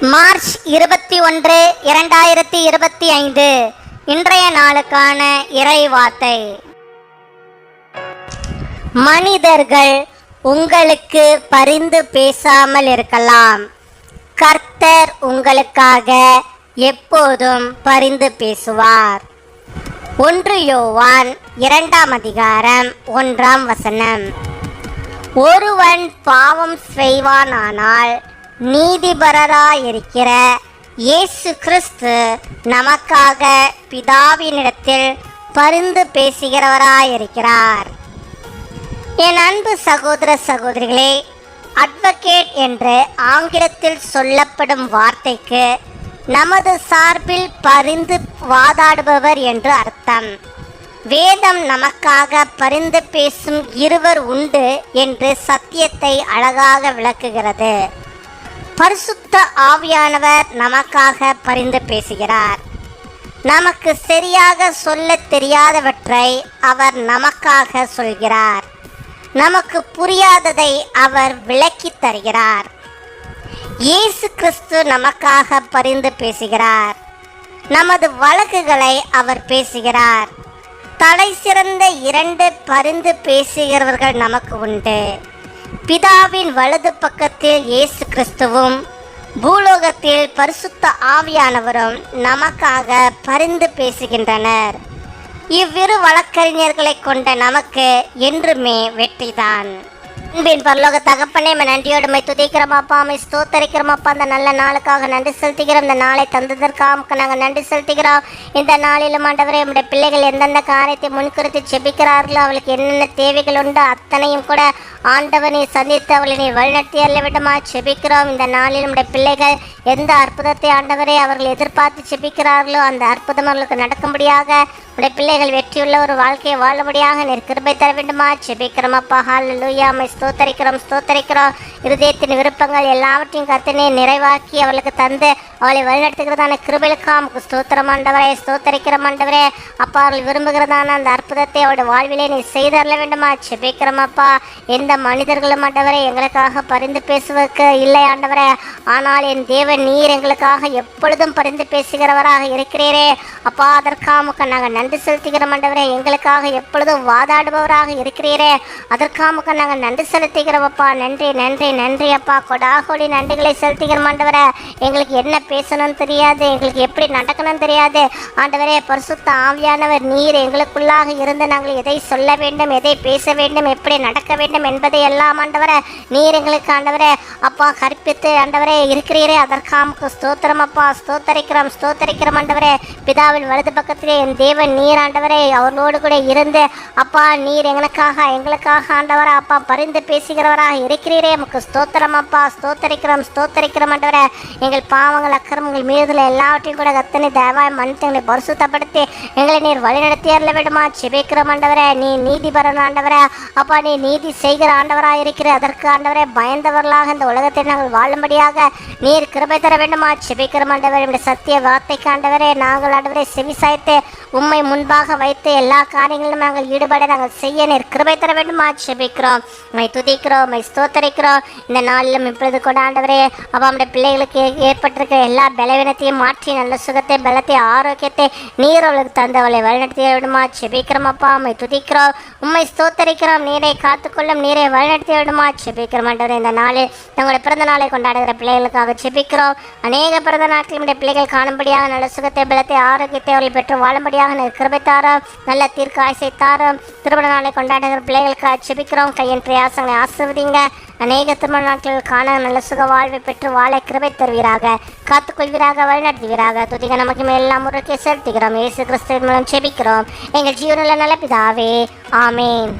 March இருபத்தி ஒன்று இரண்டாயிரத்தி இருபத்தி ஐந்து. இன்றைய நாளுக்கான இறை வார்த்தை. மனிதர்கள் உங்களுக்கு பரிந்து பேசாமல் இருக்கலாம். கர்த்தர் உங்களுக்காக எப்போதும் பரிந்து பேசுவார். ஒன்று யோவான் இரண்டாம் அதிகாரம் ஒன்றாம் வசனம். ஒருவன் பாவம் செய்வானானால் நீதிபரராயிருக்கிற இயேசு கிறிஸ்து நமக்காக பிதாவினிடத்தில் பரிந்து பேசுகிறவராயிருக்கிறார். என் அன்பு சகோதர சகோதரிகளே அட்வொகேட் என்று ஆங்கிலத்தில் சொல்லப்படும் வார்த்தைக்கு நமது சார்பில் பரிந்து வாதாடுபவர் என்று அர்த்தம். வேதம் நமக்காக பரிந்து பேசும் இருவர் உண்டு என்று சத்தியத்தை அழகாக விளக்குகிறது. பரிசுத்த ஆவியானவர் நமக்காக பரிந்து பேசுகிறார். நமக்கு சரியாக சொல்ல தெரியாதவற்றை அவர் நமக்காக சொல்கிறார். நமக்கு புரியாததை அவர் விளக்கி தருகிறார். இயேசு கிறிஸ்து நமக்காக பரிந்து பேசுகிறார். நமது வழக்குகளை அவர் பேசுகிறார். தலை சிறந்த இரண்டு பரிந்து பேசுகிறவர்கள் நமக்கு உண்டு. பிதாவின் வலது பக்கத்தில் இயேசு கிறிஸ்துவும் பூலோகத்தில் பரிசுத்த ஆவியானவரும் நமக்காக பரிந்து பேசுகின்றனர். இவ்விரு வழக்கறிஞர்களை கொண்ட நமக்கு என்றுமே வெற்றிதான். அன்பின் பரலோக தகப்பனே நன்றியோடு மை துதிக்கிறோம். மை அந்த நல்ல நாளுக்காக நன்றி செலுத்துகிறோம். இந்த நாளை தந்ததற்காக நாங்கள் நன்றி செலுத்துகிறோம். இந்த நாளிலும் ஆண்டவரே நம்முடைய பிள்ளைகள் எந்தெந்த காரியத்தை முன்குறித்து செபிக்கிறார்களோ அவளுக்கு என்னென்ன தேவைகள் உண்டோ அத்தனையும் கூட ஆண்டவனை சந்தித்து அவளை நீ வழிநடத்தி அல்ல விடமா செபிக்கிறோம். இந்த நாளில் நம்முடைய பிள்ளைகள் எந்த அற்புதத்தை ஆண்டவரே அவர்கள் எதிர்பார்த்து செபிக்கிறார்களோ அந்த அற்புதம் அவர்களுக்கு நடக்கும்படியாக உடைய பிள்ளைகள் வெற்றியுள்ள ஒரு வாழ்க்கையை வாழும்படியாக நீர் கிருபை தர வேண்டுமா? செபிக்கிறோம் அப்பா. ஹால் லூயாமை ஸ்தோத்தரிக்கிறோம் ஸ்தோத்தரிக்கிறோம். இருதயத்தின் விருப்பங்கள் எல்லாவற்றையும் கத்தினை நிறைவாக்கி அவளுக்கு தந்து அவளை வழிநடத்துகிறதான கிருபைகளுக்காம் ஸ்தோத்திரம் ஆண்டவரே ஸ்தோத்தரிக்கிறோம் ஆண்டவரே. அப்பா அவர்கள் விரும்புகிறதான அந்த அற்புதத்தை அவருடைய வாழ்விலே நீ செய்தரல வேண்டுமா? செபிக்கிறோம் அப்பா. எந்த மனிதர்களும் மாட்டவரை எங்களுக்காக பரிந்து பேசுவதற்கு இல்லை ஆண்டவரே. ஆனால் என் தேவன் நீர் எங்களுக்காக எப்பொழுதும் பரிந்து பேசுகிறவராக இருக்கிறீரே. அப்பா அதற்காமுக்க நாங்கள் நன்றி செலுத்துகிறோம் ஆண்டவரே. எங்களுக்காக எப்பொழுதும் வாதாடுபவராக இருக்கிறீரே. அதற்காமுக்க நாங்கள் நன்றி செலுத்துகிறோம் அப்பா. நன்றி நன்றி நன்றி அப்பா. கொடாகோடி நன்றிகளை செலுத்துகிறோம் ஆண்டவரே. எங்களுக்கு என்ன பேசணும்னு தெரியாது. எங்களுக்கு எப்படி நடக்கணும்னு தெரியாது. ஆண்டவரே பரிசுத்த ஆவியானவர் நீர் எங்களுக்குள்ளாக இருந்து நாங்கள் எதை சொல்ல வேண்டும் எதை பேச வேண்டும் எப்படி நடக்க வேண்டும் என்பதை எல்லாம் ஆண்டவரே நீர் எங்களுக்கு ஆண்டவரே அப்பா கற்பித்து ஆண்டவரே இருக்கிறீரே. அதற்காக ஸ்தோத்திரம் அப்பா. ஸ்தோத்தரிக்கிறோம் ஸ்தோத்தரிக்கிறோம் ஆண்டவரே. பிதாவின் வலது பக்கத்திலே என் தேவன் நீர் ஆண்டவரே அவர்களோடு கூட இருந்து அப்பா நீர் எங்களுக்காக எங்களுக்காக ஆண்டவரா அப்பா பரிந்து பேசுகிறவராக இருக்கிறீரே உமக்கு ஸ்தோத்திரம் அப்பா ஸ்தோத்தரிக்கிறோம் ஸ்தோத்தரிக்கிறோம் ஆண்டவரே. எங்கள் பாவங்கள் அக்கிரமங்கள் மீறுதல் எல்லாவற்றையும் கூட கத்தனை தயவாய் மன்னித்து எங்களை பரிசுத்தப்படுத்தி எங்களை நீர் வழிநடத்தி அருள விடுமா செபிக்கிறோம் ஆண்டவரே. நீ நீதிபரன் ஆண்டவரே. அப்பா நீ நீதி செய்கிற ஆண்டவராக இருக்கிற அதற்கு ஆண்டவரே பயந்தவர்களாக இந்த உலகத்தை நாங்கள் வாழும்படியாக நீர் கிருபை தர வேண்டுமா? செபிக்கிறோம் ஆண்டவரே. சத்திய வார்த்தைக்கு ஆண்டவரே நாங்கள் ஆண்டவரே செவி சாய்த்து உம்மை முன்பாக வைத்து எல்லா காரியங்களிலும் நாங்கள் ஈடுபட நாங்கள் செய்ய நீர் கிருபை தர வேண்டுமா. செபிக்கிறோம். உம்மை துதிக்கிறோம் உம்மை ஸ்தோத்தரிக்கிறோம். இந்த நாளிலும் இப்பொழுது கூட ஆண்டவரே அப்பா நம்முடைய பிள்ளைகளுக்கு ஏற்பட்டிருக்கிற எல்லா பலவீனத்தையும் மாற்றி நல்ல சுகத்தை பலத்தை ஆரோக்கியத்தை நீர் அவளுக்கு தந்தவளை வழிநடத்தி விடுமா செபிக்கிறோம் அப்பா உம்மை துதிக்கிறோம். உம்மை ஸ்தோத்தரிக்கிறோம். நீரை காத்துக்கொள்ளும் நீரை வழிநடத்தி விடுமா செபிக்கிறோம் ஆண்டவரே இந்த நாளில் தங்களுடைய பிறந்த நாளை கொண்டாடுகிற பிள்ளைகளுக்காக செபிக்கிறோம். அநேக பிறந்த நாட்கள் நம்முடைய பிள்ளைகள் காணும்படியாக நல்ல சுகத்தை பலத்தை ஆரோக்கியத்தை அவர்கள் பெற்று வாழும்படியாக எனக்கு கிருபை நல்ல தீர்க்க ஆசை திருமண நாளை கொண்டாடுகிற பிள்ளைகளுக்காக செபிக்கிறோம் கையின் பிரயாசங்களை ஆசிர்வதிங்க. அநேக திருமண நாட்கள் காண நல்ல சுக வாழ்வை பெற்று வாழ கிருபை தருவீராக. காத்துக்கொள்வீராக வழிநடத்துவீராக. துதிக நமக்கு மேலாம் முறைக்கு செலுத்துகிறோம். இயேசு கிறிஸ்துவின் மூலம் செபிக்கிறோம் எங்கள் ஜீவனில் நல்ல பிதாவே. ஆமேன்.